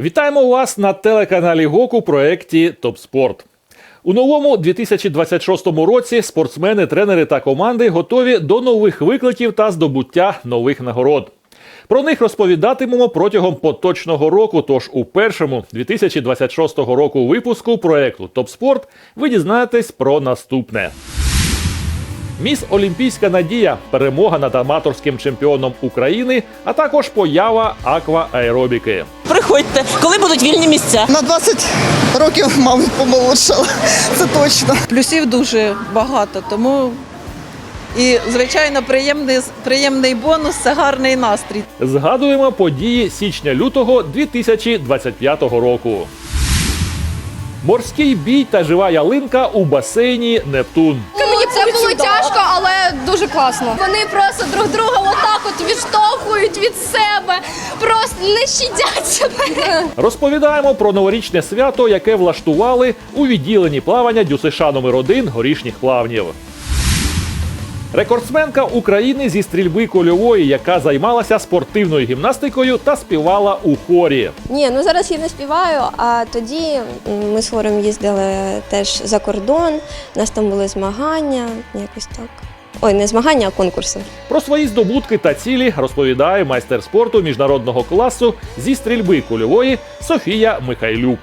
Вітаємо вас на телеканалі ГОК у проєкті Топ Спорт. У новому 2026 році спортсмени, тренери та команди готові до нових викликів та здобуття нових нагород. Про них розповідатимемо протягом поточного року. Тож у першому 2026 року випуску проєкту Топ Спорт ви дізнаєтесь про наступне. Міс Олімпійська надія, перемога над аматорським чемпіоном України, а також поява аквааеробіки. Приходьте, коли будуть вільні місця. На 20 років, мабуть, помолодшала. Це точно. Плюсів дуже багато, тому і звичайно приємний, приємний бонус це гарний настрій. Згадуємо події січня-лютого 2025 року. Морський бій та жива ялинка у басейні Нептун. Це було тяжко, але дуже класно. Вони просто друг друга отак от відштовхують від себе, просто не щадять себе. Розповідаємо про новорічне свято, яке влаштували у відділенні плавання Дюсиша номер 1 горішніх плавнів. Рекордсменка України зі стрільби кольової, яка займалася спортивною гімнастикою та співала у хорі. Ні, ну зараз я не співаю, а тоді ми з хором їздили теж за кордон, у нас там були змагання, якось так. Ой, не змагання, а конкурси. Про свої здобутки та цілі розповідає майстер спорту міжнародного класу зі стрільби кульової Софія Михайлюк.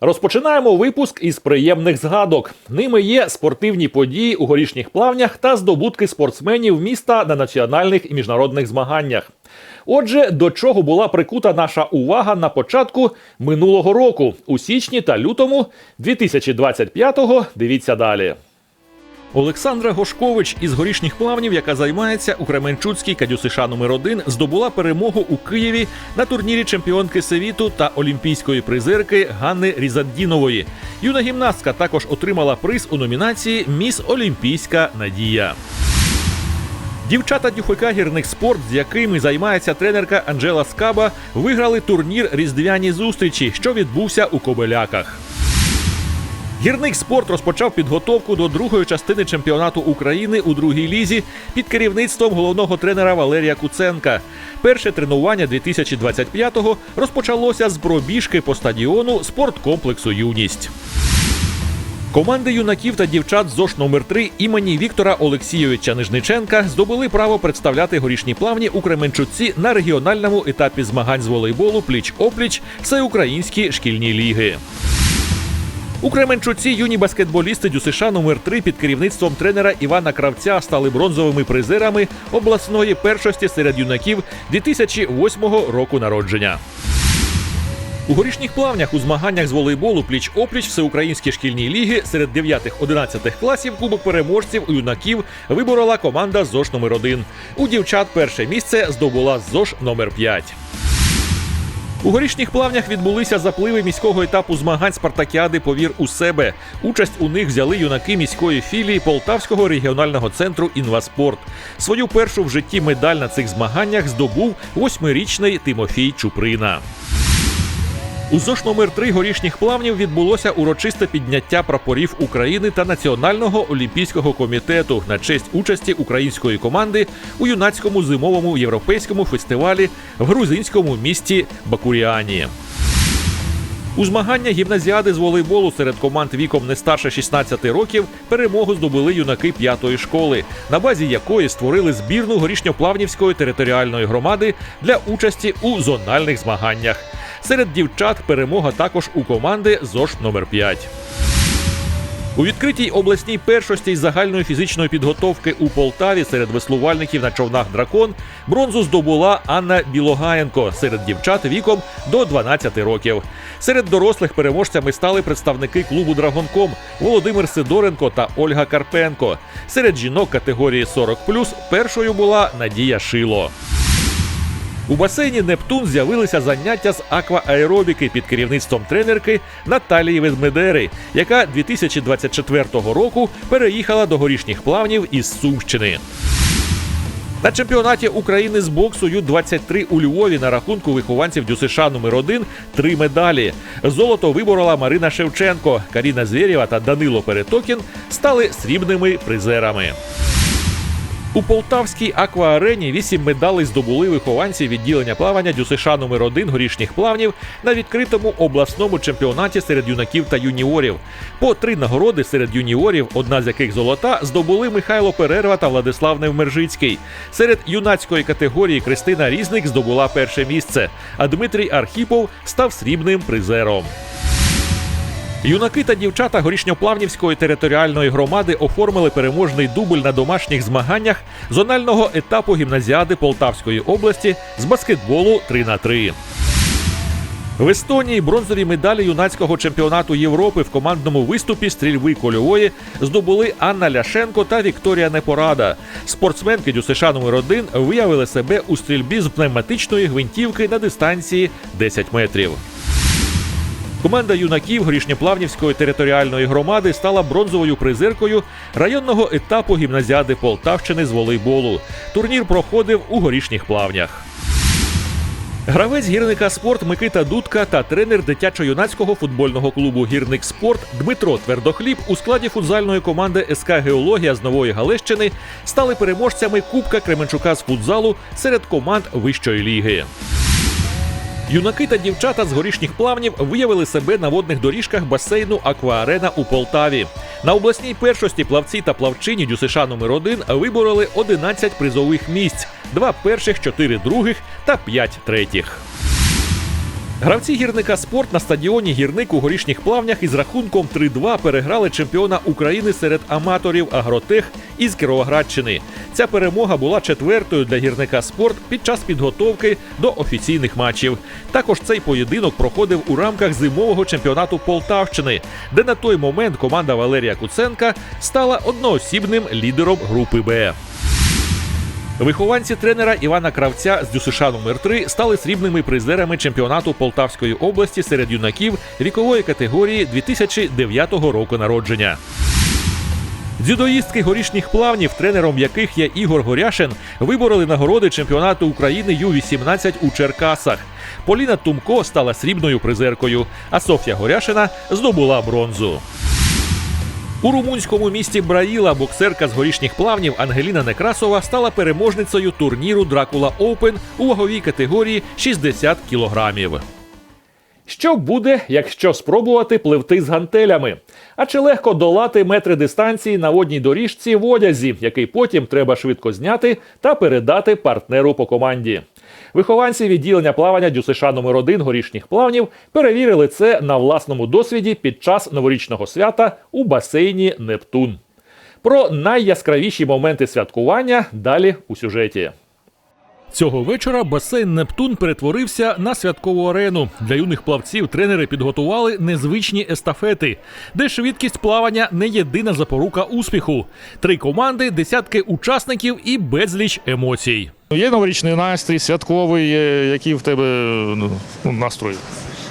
Розпочинаємо випуск із приємних згадок. Ними є спортивні події у горішніх плавнях та здобутки спортсменів міста на національних і міжнародних змаганнях. Отже, до чого була прикута наша увага на початку минулого року, у січні та лютому 2025-го. Дивіться далі. Олександра Гошкович із горішніх плавнів, яка займається у Кременчуцькій кадюсиша номер 1 здобула перемогу у Києві на турнірі чемпіонки світу та олімпійської призерки Ганни Різаддінової. Юна гімнастка також отримала приз у номінації Міс Олімпійська Надія. Дівчата дюхика гірних спорт, з якими займається тренерка Анжела Скаба, виграли турнір Різдвяні зустрічі, що відбувся у Кобеляках. Гірник спорт розпочав підготовку до другої частини чемпіонату України у другій лізі під керівництвом головного тренера Валерія Куценка. Перше тренування 2025-го розпочалося з пробіжки по стадіону спорткомплексу Юність. Команди юнаків та дівчат ЗОШ номер 3 імені Віктора Олексійовича Нижниченка здобули право представляти горішні плавні у Кременчуці на регіональному етапі змагань з волейболу пліч-опліч всеукраїнські шкільні ліги. У Кременчуці юні баскетболісти ДЮСШ номер 3 під керівництвом тренера Івана Кравця стали бронзовими призерами обласної першості серед юнаків 2008 року народження. У горішніх плавнях у змаганнях з волейболу пліч-опліч всеукраїнські шкільні ліги серед 9-11 класів Кубок переможців у юнаків виборола команда ЗОШ номер 1 У дівчат перше місце здобула ЗОШ номер 5 у горішніх плавнях відбулися запливи міського етапу змагань Спартакіади Повір у себе. Участь у них взяли юнаки міської філії Полтавського регіонального центру Інваспорт. Свою першу в житті медаль на цих змаганнях здобув восьмирічний Тимофій Чуприна. У ЗОШ номер 3 горішніх плавнів відбулося урочисте підняття прапорів України та Національного олімпійського комітету на честь участі української команди у юнацькому зимовому європейському фестивалі в грузинському місті Бакуріані. У змагання гімназіади з волейболу серед команд віком не старше 16 років перемогу здобули юнаки п'ятої школи, на базі якої створили збірну горішньоплавнівської територіальної громади для участі у зональних змаганнях. Серед дівчат перемога також у команди ЗОШ номер 5 у відкритій обласній першості із загальної фізичної підготовки у Полтаві серед веслувальників на човнах дракон бронзу здобула Анна Білогаєнко серед дівчат віком до 12 років. Серед дорослих переможцями стали представники клубу Драгонком Володимир Сидоренко та Ольга Карпенко. Серед жінок категорії 40+, першою була Надія Шило. У басейні Нептун з'явилися заняття з аквааеробіки під керівництвом тренерки Наталії Ведмедери, яка 2024 року переїхала до горішніх плавнів із Сумщини. На чемпіонаті України з боксу Ю-23 у Львові на рахунку вихованців ДЮСШ номер 1 три медалі. Золото виборола Марина Шевченко, Каріна Звєрєва та Данило Перетокін стали срібними призерами. У Полтавській акваарені вісім медалей здобули вихованці відділення плавання ДЮСШ номер 1 горішніх плавнів на відкритому обласному чемпіонаті серед юнаків та юніорів. По три нагороди серед юніорів, одна з яких золота, здобули Михайло Перерва та Владислав Невмержицький. Серед юнацької категорії Кристина Різник здобула перше місце, а Дмитрій Архіпов став срібним призером. Юнаки та дівчата горішньоплавнівської територіальної громади оформили переможний дубль на домашніх змаганнях зонального етапу гімназіади Полтавської області з баскетболу 3 на 3 в Естонії бронзові медалі юнацького чемпіонату Європи в командному виступі стрільби кольової здобули Анна Ляшенко та Вікторія Непорада. Спортсменки ДЮСШ номер 1 виявили себе у стрільбі з пневматичної гвинтівки на дистанції 10 метрів. Команда юнаків Горішньоплавнівської територіальної громади стала бронзовою призеркою районного етапу гімназіади Полтавщини з волейболу. Турнір проходив у горішніх плавнях. Гравець гірника спорт Микита Дудка та тренер дитячо-юнацького футбольного клубу Гірник Спорт Дмитро Твердохліб у складі футзальної команди СК Геологія з Нової Галещини стали переможцями Кубка Кременчука з футзалу серед команд вищої ліги. Юнаки та дівчата з горішніх плавнів виявили себе на водних доріжках басейну Акваарена у Полтаві. На обласній першості плавці та плавчині ДЮСШ номер 1 вибороли 11 призових місць, два перших, чотири других та п'ять третіх. Гравці гірника спорт на стадіоні гірник у горішніх плавнях із рахунком 3-2 переграли чемпіона України серед аматорів Агротех із Кіровоградщини. Ця перемога була четвертою для гірника спорт під час підготовки до офіційних матчів. Також цей поєдинок проходив у рамках зимового чемпіонату Полтавщини, де на той момент команда Валерія Куценка стала одноосібним лідером групи Б. Вихованці тренера Івана Кравця з ДЮСШ номер 3 стали срібними призерами чемпіонату Полтавської області серед юнаків вікової категорії 2009 року народження. Дзюдоїстки горішніх плавнів, тренером яких є Ігор Горяшин, вибороли нагороди чемпіонату України Ю-18 у Черкасах. Поліна Тумко стала срібною призеркою, а Софія Горяшина здобула бронзу. У румунському місті Браїла боксерка з горішніх плавнів Ангеліна Некрасова стала переможницею турніру Дракула Оупен у ваговій категорії 60 кілограмів. Що буде, якщо спробувати пливти з гантелями? А чи легко долати метри дистанції на водній доріжці в одязі, який потім треба швидко зняти та передати партнеру по команді? Вихованці відділення плавання ДЮСШ номер 1 горішніх плавнів перевірили це на власному досвіді під час новорічного свята у басейні Нептун. Про найяскравіші моменти святкування далі у сюжеті. Цього вечора басейн Нептун перетворився на святкову арену. Для юних плавців тренери підготували незвичні естафети, де швидкість плавання не єдина запорука успіху. Три команди, десятки учасників і безліч емоцій. Є новорічний настрій, святковий, який в тебе ну, настрій?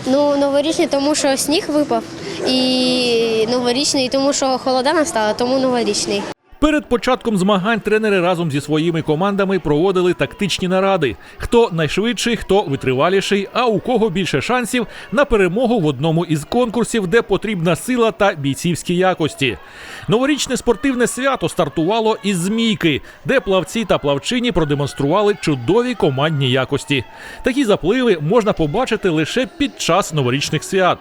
Ну, новорічний, тому що сніг випав, і новорічний, тому що холода настала, тому новорічний. Перед початком змагань тренери разом зі своїми командами проводили тактичні наради: хто найшвидший, хто витриваліший, а у кого більше шансів на перемогу в одному із конкурсів, де потрібна сила та бійцівські якості. Новорічне спортивне свято стартувало із змійки, де плавці та плавчині продемонстрували чудові командні якості. Такі запливи можна побачити лише під час новорічних свят.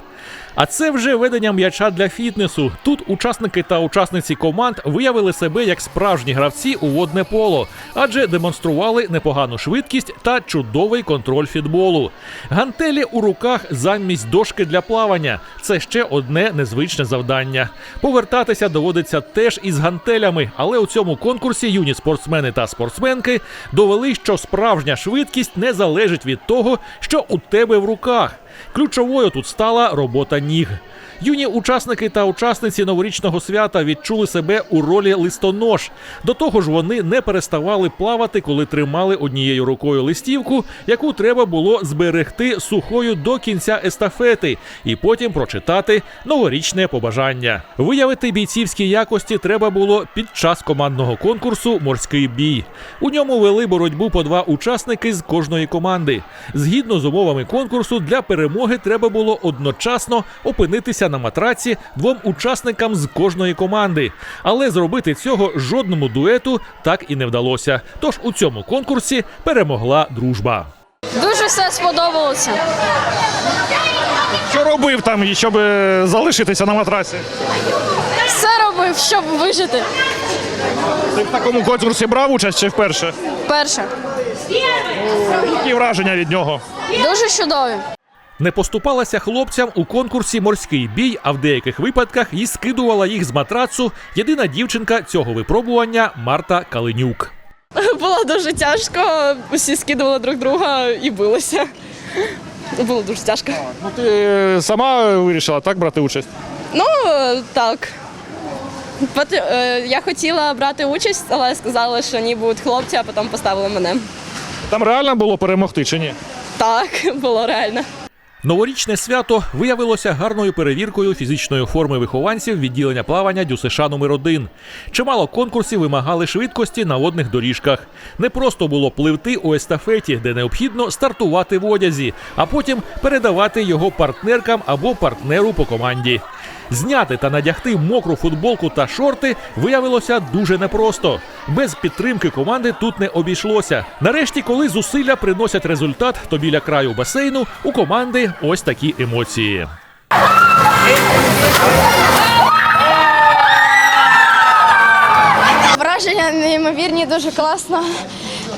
А це вже ведення м'яча для фітнесу. Тут учасники та учасниці команд виявили себе як справжні гравці у водне поло, адже демонстрували непогану швидкість та чудовий контроль фітболу. Гантелі у руках замість дошки для плавання. Це ще одне незвичне завдання. Повертатися доводиться теж із гантелями, але у цьому конкурсі юні спортсмени та спортсменки довели, що справжня швидкість не залежить від того, що у тебе в руках. Ключовою тут стала робота ніг. Юні учасники та учасниці новорічного свята відчули себе у ролі листонож. До того ж, вони не переставали плавати, коли тримали однією рукою листівку, яку треба було зберегти сухою до кінця естафети, і потім прочитати новорічне побажання. Виявити бійцівські якості треба було під час командного конкурсу Морський бій. У ньому вели боротьбу по два учасники з кожної команди. Згідно з умовами конкурсу, для перемоги треба було одночасно опинитися покататися на матраці двом учасникам з кожної команди. Але зробити цього жодному дуету так і не вдалося. Тож у цьому конкурсі перемогла дружба. Дуже все сподобалося. Що робив там, щоб е, залишитися на матрасі? Все робив, щоб вижити. Ти в такому конкурсі брав участь чи вперше? Перше. Які враження від нього? Дуже чудові. Не поступалася хлопцям у конкурсі морський бій, а в деяких випадках і скидувала їх з матрацу єдина дівчинка цього випробування Марта Калинюк. Було дуже тяжко, усі скидували друг друга і билися. Було дуже тяжко. Ну ти е, сама вирішила так брати участь? Ну, так. Е, Я хотіла брати участь, але сказали, що ні будуть хлопці, а потім поставили мене. Там реально було перемогти чи ні? Так, було реально. Новорічне свято виявилося гарною перевіркою фізичної форми вихованців відділення плавання ДЮСШ номер 1 Чимало конкурсів вимагали швидкості на водних доріжках. Не просто було пливти у естафеті, де необхідно стартувати в одязі, а потім передавати його партнеркам або партнеру по команді. Зняти та надягти мокру футболку та шорти виявилося дуже непросто. Без підтримки команди тут не обійшлося. Нарешті, коли зусилля приносять результат, то біля краю басейну у команди ось такі емоції. Враження неймовірні, дуже класно.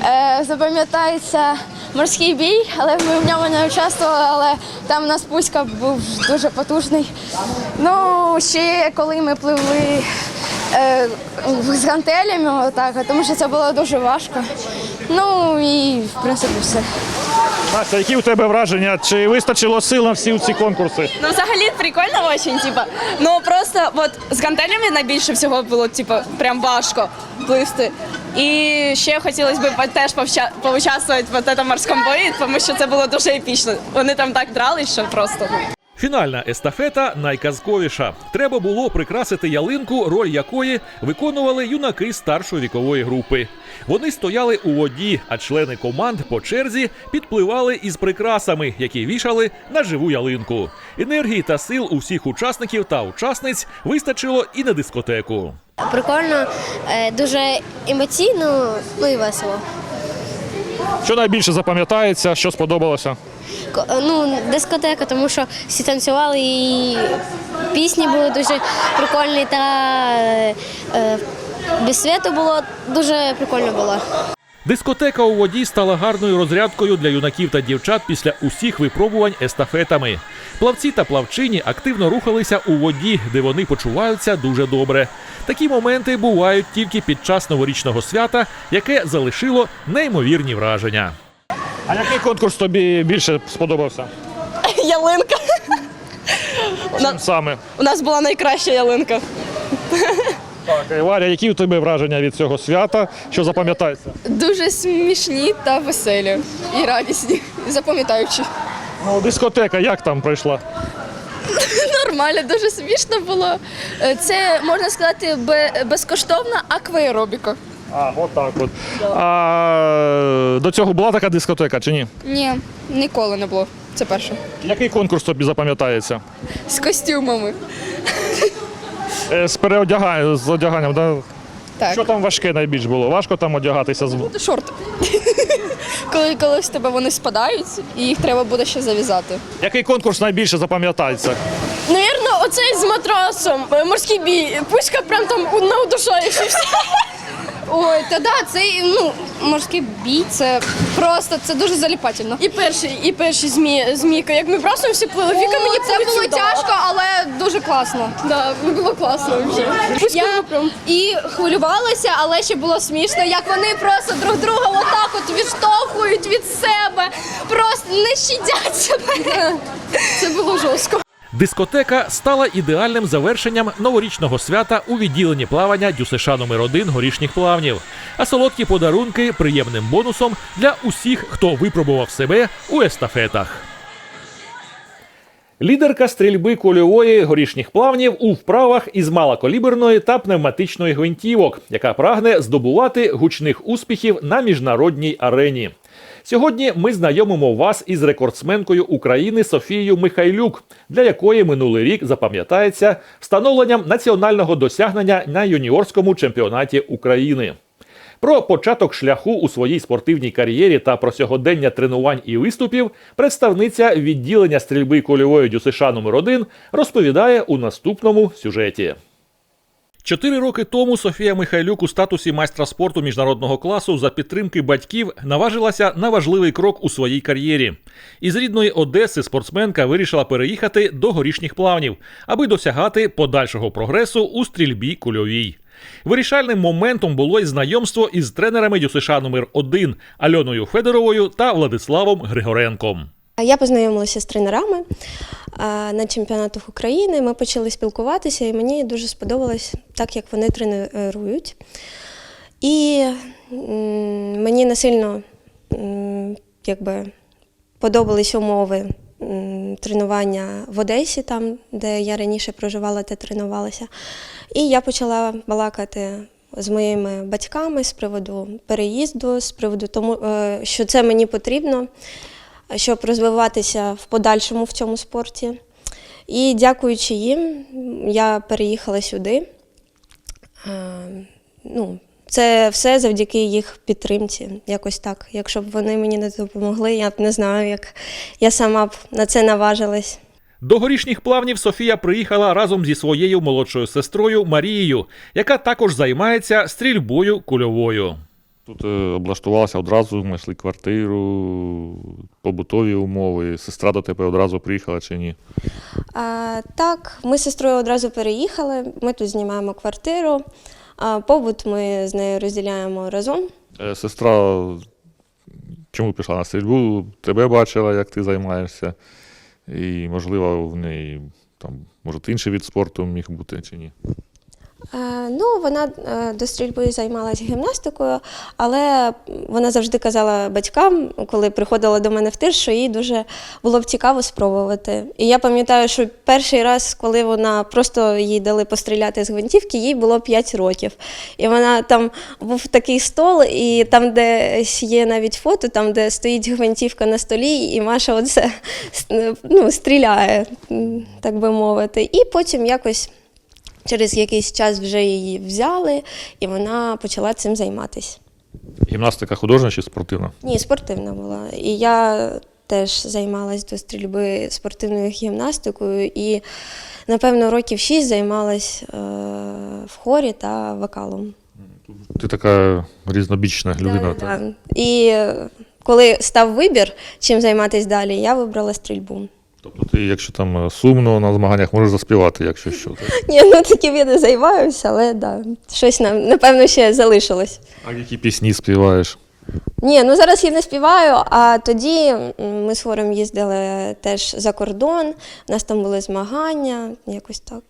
Е, запам'ятається морський бій, але ми в ньому не участвували, але там у нас пуська був дуже потужний. Ну, ще коли ми пливли е, з гантелями, отак, тому що це було дуже важко. Ну і в принципі все. Настя, які у тебе враження? Чи вистачило сил на всі ці конкурси? Ну, взагалі прикольно очень, типа. Ну просто от з гантелями найбільше всього було, типа, прям важко пливти. І ще хотілося б теж поучаствувати в цьому морському бої, тому що це було дуже епічно. Вони там так дрались, що просто. Фінальна естафета найказковіша. Треба було прикрасити ялинку, роль якої виконували юнаки старшої вікової групи. Вони стояли у воді, а члени команд по черзі підпливали із прикрасами, які вішали на живу ялинку. Енергії та сил у всіх учасників та учасниць вистачило і на дискотеку. Прикольно, е, дуже емоційно, ну і весело. Що найбільше запам'ятається, що сподобалося? Ну, дискотека, тому що всі танцювали і пісні були дуже прикольні та е, е, без світу було дуже прикольно було. Дискотека у воді стала гарною розрядкою для юнаків та дівчат після усіх випробувань естафетами. Плавці та плавчині активно рухалися у воді, де вони почуваються дуже добре. Такі моменти бувають тільки під час новорічного свята, яке залишило неймовірні враження. А який конкурс тобі більше сподобався? Ялинка. Чим саме? у нас була найкраща ялинка. Так, е, Варя, які у тебе враження від цього свята? Що запам'ятається? Дуже смішні та веселі і радісні, і запам'ятаючі. Ну, дискотека, як там пройшла? Нормально, дуже смішно було. Е, Це можна сказати бе- безкоштовна акваеробіка. А, от так от. А до цього була така дискотека чи ні? Ні, ніколи не було. Це перше. Який конкурс тобі запам'ятається? З костюмами. Е, З переодяганням, з одяганням, да? Так. Що там важке найбільш було? Важко там одягатися з Шорти. коли, коли з тебе вони спадають, і їх треба буде ще зав'язати. який конкурс найбільше запам'ятається? Навірно, оцей з матрасом, е, морський бій. Пуська прям там на удушаючи. Ой, та да, цей ну, морський бій, це просто це дуже заліпательно. І перший, і перший змі, змійка. Як ми просто всі плили, Віка мені це було дала. тяжко, але дуже класно. Да, було класно вже. Я і хвилювалася, але ще було смішно, як вони просто друг друга отак от відштовхують від себе, просто не щадять себе. Це було жорстко. Дискотека стала ідеальним завершенням новорічного свята у відділенні плавання ДЮСШ номер 1 горішніх плавнів. А солодкі подарунки приємним бонусом для усіх, хто випробував себе у естафетах. Лідерка стрільби кульової горішніх плавнів у вправах із малокаліберної та пневматичної гвинтівок, яка прагне здобувати гучних успіхів на міжнародній арені. Сьогодні ми знайомимо вас із рекордсменкою України Софією Михайлюк, для якої минулий рік запам'ятається встановленням національного досягнення на юніорському чемпіонаті України. Про початок шляху у своїй спортивній кар'єрі та про сьогодення тренувань і виступів представниця відділення стрільби кульової ДЮСШ номер 1 розповідає у наступному сюжеті. Чотири роки тому Софія Михайлюк у статусі майстра спорту міжнародного класу за підтримки батьків наважилася на важливий крок у своїй кар'єрі. Із рідної Одеси спортсменка вирішила переїхати до горішніх плавнів, аби досягати подальшого прогресу у стрільбі кульовій. Вирішальним моментом було й знайомство із тренерами ДЮСШ номер 1 Альоною Федоровою та Владиславом Григоренком. Я познайомилася з тренерами на чемпіонатах України. Ми почали спілкуватися, і мені дуже сподобалось так, як вони тренують. І мені не сильно м, якби, подобались умови тренування в Одесі, там, де я раніше проживала та тренувалася. І я почала балакати з моїми батьками з приводу переїзду, з приводу тому, е, що це мені потрібно щоб розвиватися в подальшому в цьому спорті. І дякуючи їм, я переїхала сюди. Е, Ну, це все завдяки їх підтримці, якось так. Якщо б вони мені не допомогли, я б не знаю, як я сама б на це наважилась. До горішніх плавнів Софія приїхала разом зі своєю молодшою сестрою Марією, яка також займається стрільбою кульовою. Тут е, облаштувалася одразу, знайшли квартиру, побутові умови. Сестра до тебе одразу приїхала чи ні? А, так, ми з сестрою одразу переїхали. Ми тут знімаємо квартиру. А, побут ми з нею розділяємо разом. Е, Сестра чому пішла на стрільбу? Тебе бачила, як ти займаєшся. І, можливо, в неї там, може, інший від спорту міг бути чи ні. Е, Ну, вона е, до стрільби займалася гімнастикою, але вона завжди казала батькам, коли приходила до мене в тир, що їй дуже було б цікаво спробувати. І я пам'ятаю, що перший раз, коли вона просто їй дали постріляти з гвинтівки, їй було 5 років. І вона там був такий стол, і там, де є навіть фото, там, де стоїть гвинтівка на столі, і Маша оце ну, стріляє, так би мовити. І потім якось. Через якийсь час вже її взяли, і вона почала цим займатися. Гімнастика художня чи спортивна? Ні, спортивна була. І я теж займалась до стрільби спортивною гімнастикою, і, напевно, років шість займалась е, в хорі та вокалом. Ти така різнобічна людина. Так? да. І е, коли став вибір, чим займатися далі, я вибрала стрільбу. Тобто ти, якщо там е, сумно на змаганнях, можеш заспівати, якщо що. Так? Ні, ну таким я не займаюся, але да, щось нам, напевно, ще залишилось. А які пісні співаєш? Ні, ну зараз я не співаю, а тоді ми з хором їздили теж за кордон, у нас там були змагання, якось так.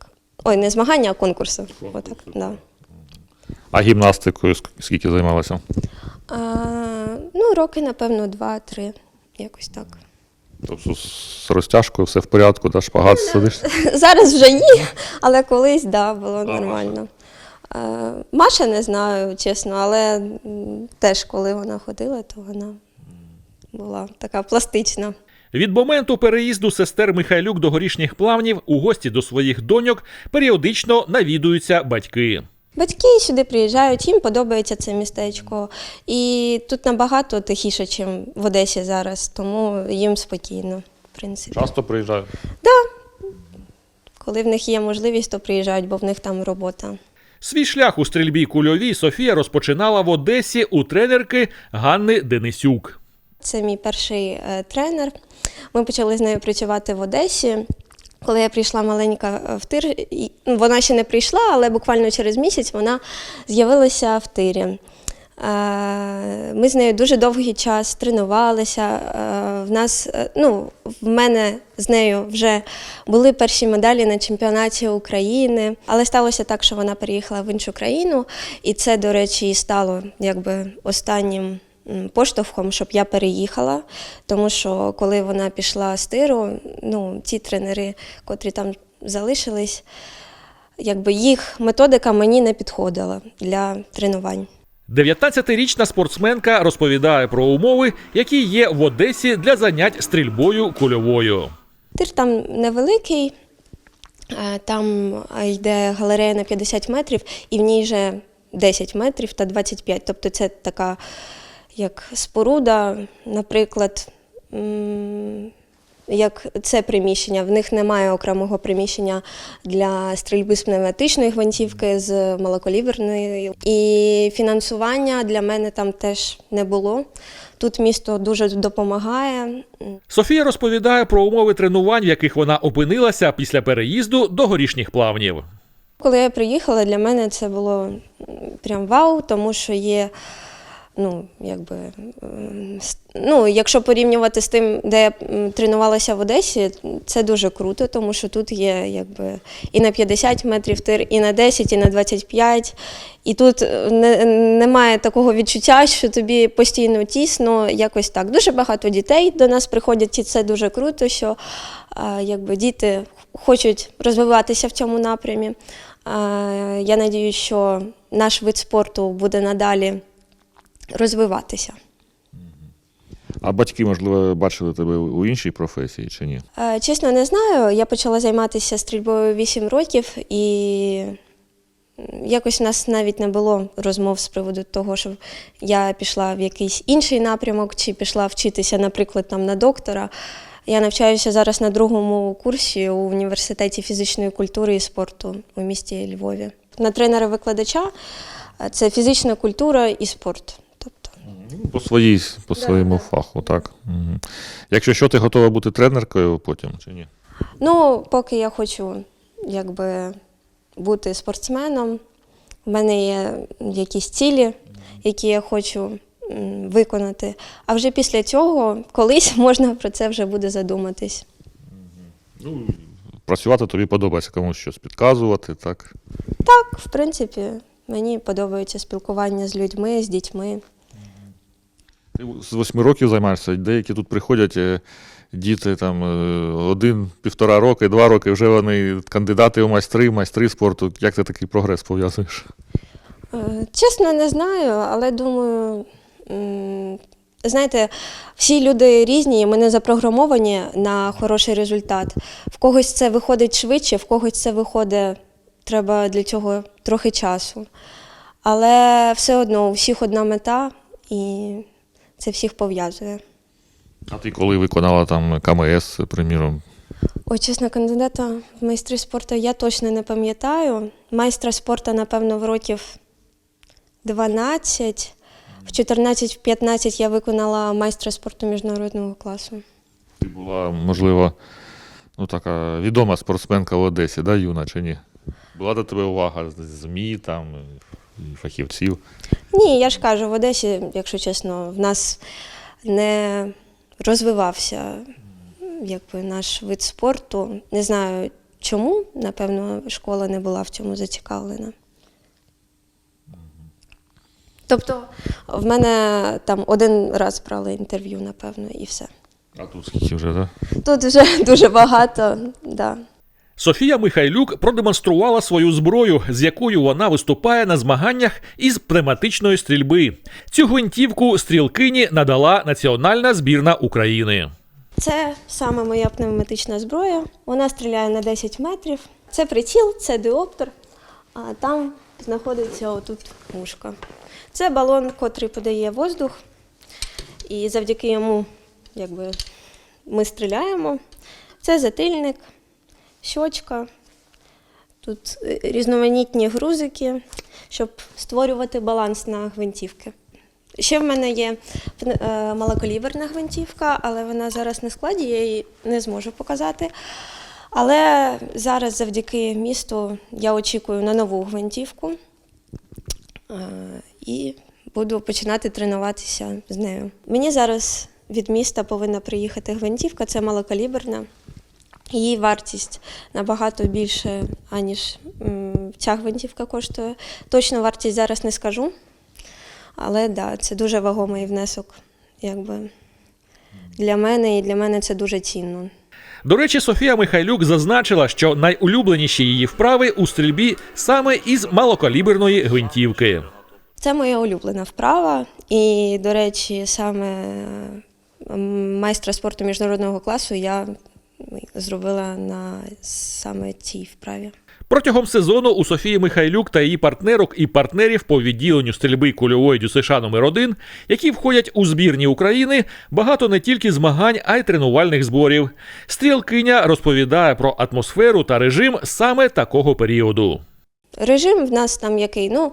Ой, не змагання, а конкурси. Отак, да. А гімнастикою ск- скільки займалася? а, ну, роки, напевно, два-три, якось так. Тобто з розтяжкою все в порядку, та шпагат сидиш? Зараз вже ні, але колись да, було нормально. А, Маша не знаю, чесно, але м, теж коли вона ходила, то вона була така пластична. Від моменту переїзду сестер Михайлюк до горішніх плавнів у гості до своїх доньок періодично навідуються батьки. Батьки сюди приїжджають, їм подобається це містечко. І тут набагато тихіше, ніж в Одесі зараз, тому їм спокійно, в принципі. Часто приїжджаю. Коли в них є можливість, то приїжджають, бо в них там робота. Свій шлях у стрільбі кульовій Софія розпочинала в Одесі у тренерки Ганни Денисюк. Це мій перший е, тренер. Ми почали з нею працювати в Одесі. Коли я прийшла маленька е, в тир, ну, вона ще не прийшла, але буквально через місяць вона з'явилася в тирі. Е, Ми з нею дуже довгий час тренувалися. Е, В нас, ну, в мене з нею вже були перші медалі на чемпіонаті України, але сталося так, що вона переїхала в іншу країну, і це, до речі, і стало якби останнім поштовхом, щоб я переїхала. Тому що коли вона пішла з тиру, ну, ті тренери, котрі там залишились, якби їх методика мені не підходила для тренувань. 19-річна спортсменка розповідає про умови, які є в Одесі для занять стрільбою кульовою. Тир там невеликий, е, там йде галерея на 50 метрів, і в ній вже 10 метрів та 25. Тобто це така як споруда, наприклад, як це приміщення. В них немає окремого приміщення для стрільби з пневматичної гвинтівки, з малокаліберної. І фінансування для мене там теж не було. Тут місто дуже допомагає. Софія розповідає про умови тренувань, в яких вона опинилася після переїзду до горішніх плавнів. Коли я приїхала, для мене це було прям вау, тому що є, ну, якби, ем, ну, якщо порівнювати з тим, де я тренувалася в Одесі, це дуже круто, тому що тут є якби, і на 50 метрів тир, і на 10, і на 25. І тут е, не, немає такого відчуття, що тобі постійно тісно, якось так. Дуже багато дітей до нас приходять, і це дуже круто, що якби, діти хочуть розвиватися в цьому напрямі. Я надію, що наш вид спорту буде надалі розвиватися. А батьки, можливо, бачили тебе у іншій професії чи ні? Е, Чесно, не знаю. Я почала займатися стрільбою 8 років, і якось в нас навіть не було розмов з приводу того, що я пішла в якийсь інший напрямок, чи пішла вчитися, наприклад, там на доктора. Я навчаюся зараз на другому курсі у університеті фізичної культури і спорту у місті Львові. На тренера-викладача е, це фізична культура і спорт. Тобто По, своїй, по своєму фаху, так. Угу. Якщо що, ти готова бути тренеркою потім чи ні? Ну, поки я хочу якби бути спортсменом, в мене є якісь цілі, які я хочу м, виконати. А вже після цього колись можна про це вже буде задуматись. Ну, Працювати тобі подобається комусь щось підказувати, так? Так, в принципі, мені подобається спілкування з людьми, з дітьми. Ти з восьми років займаєшся, деякі тут приходять е, діти там е, один, півтора роки, два роки, вже вони кандидати у майстри, майстри спорту. Як ти такий прогрес пов'язуєш? Е, Чесно, не знаю, але думаю, знаєте, всі люди різні, ми не запрограмовані на хороший результат. В когось це виходить швидше, в когось це виходить, треба для цього трохи часу. Але все одно у всіх одна мета, і це всіх пов'язує. А ти коли виконала там КМС, приміром? Ой, чесно, кандидата в майстри спорту я точно не пам'ятаю. Майстра спорту, напевно, в років 12. В 14-15 я виконала майстра спорту міжнародного класу. Ти була, можливо, ну, така відома спортсменка в Одесі, да, юна чи ні? Була до тебе увага з ЗМІ, там, фахівців. Ні, я ж кажу, в Одесі, якщо чесно, в нас не розвивався якби, наш вид спорту. Не знаю чому, напевно, школа не була в цьому зацікавлена. Тобто, в мене там один раз брали інтерв'ю, напевно, і все. А тут скільки вже, так? Да? Тут вже дуже багато, да. Софія Михайлюк продемонструвала свою зброю, з якою вона виступає на змаганнях із пневматичної стрільби. Цю гвинтівку стрілкині надала національна збірна України. Це саме моя пневматична зброя. Вона стріляє на 10 метрів. Це приціл, це диоптер, а там знаходиться отут мушка. Це балон, котрий подає воздух, і завдяки йому якби, ми стріляємо. Це затильник, щочка. Тут е, різноманітні грузики, щоб створювати баланс на гвинтівки. Ще в мене є е, малокаліберна гвинтівка, але вона зараз на складі, я її не зможу показати. Але зараз завдяки місту я очікую на нову гвинтівку е, і буду починати тренуватися з нею. Мені зараз від міста повинна приїхати гвинтівка, це малокаліберна. Її вартість набагато більше, аніж ця гвинтівка коштує. Точно вартість зараз не скажу. Але да, це дуже вагомий внесок, якби для мене, і для мене це дуже цінно. До речі, Софія Михайлюк зазначила, що найулюбленіші її вправи у стрільбі саме із малокаліберної гвинтівки. Це моя улюблена вправа. І, до речі, саме майстра спорту міжнародного класу я зробила на саме цій вправі. Протягом сезону у Софії Михайлюк та її партнерок і партнерів по відділенню стрільби кульової ДЮСШ номер 1 які входять у збірні України, багато не тільки змагань, а й тренувальних зборів. Стрілкиня розповідає про атмосферу та режим саме такого періоду. Режим в нас там який? Ну,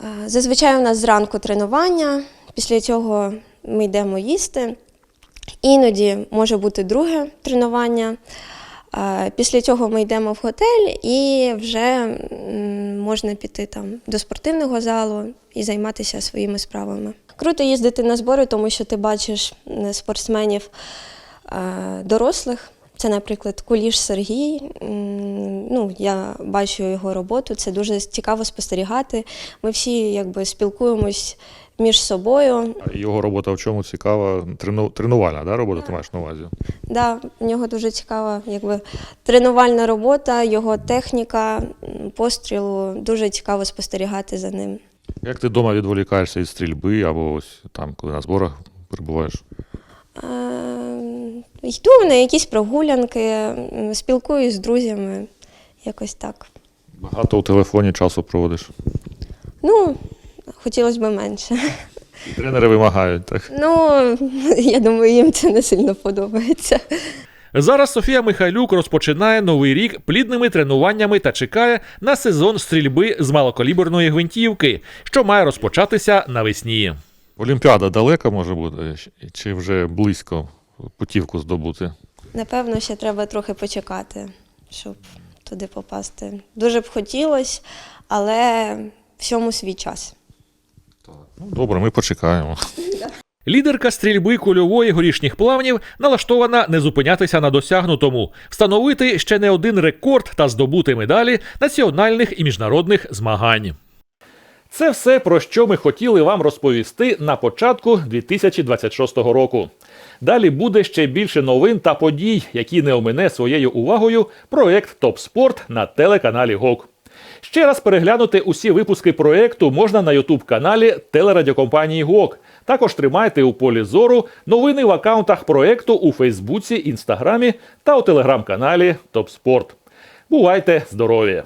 е, зазвичай у нас зранку тренування, після цього ми йдемо їсти. Іноді може бути друге тренування. Після цього ми йдемо в готель і вже можна піти там до спортивного залу і займатися своїми справами. Круто їздити на збори, тому що ти бачиш спортсменів дорослих. Це, наприклад, Куліш Сергій. Ну, я бачу його роботу. Це дуже цікаво спостерігати. Ми всі якби спілкуємось між собою. Його робота в чому цікава? Трену, тренувальна да, робота, ти маєш на увазі? Да, в нього дуже цікава якби, тренувальна робота, його техніка пострілу. Дуже цікаво спостерігати за ним. Як ти вдома відволікаєшся від стрільби або ось там, коли на зборах перебуваєш? Е, Йду на якісь прогулянки, спілкуюсь з друзями, якось так. Багато у телефоні часу проводиш. Ну, хотілося б менше. Тренери вимагають, так? Ну, я думаю, їм це не сильно подобається. Зараз Софія Михайлюк розпочинає новий рік плідними тренуваннями та чекає на сезон стрільби з малокаліберної гвинтівки, що має розпочатися навесні. Олімпіада далека може бути, чи вже близько путівку здобути? Напевно, ще треба трохи почекати, щоб туди попасти. Дуже б хотілося, але всьому свій час. Ну, добре, ми почекаємо. Лідерка стрільби кульової горішніх плавнів налаштована не зупинятися на досягнутому, встановити ще не один рекорд та здобути медалі національних і міжнародних змагань. Це все про що ми хотіли вам розповісти на початку 2026 року. Далі буде ще більше новин та подій, які не омине своєю увагою проект Топ Спорт на телеканалі ГОК. Ще раз переглянути усі випуски проекту можна на Ютуб-каналі телерадіокомпанії ГОК. Також тримайте у полі зору новини в акаунтах проекту у Фейсбуці, Інстаграмі та у телеграм-каналі Топспорт. Бувайте здорові!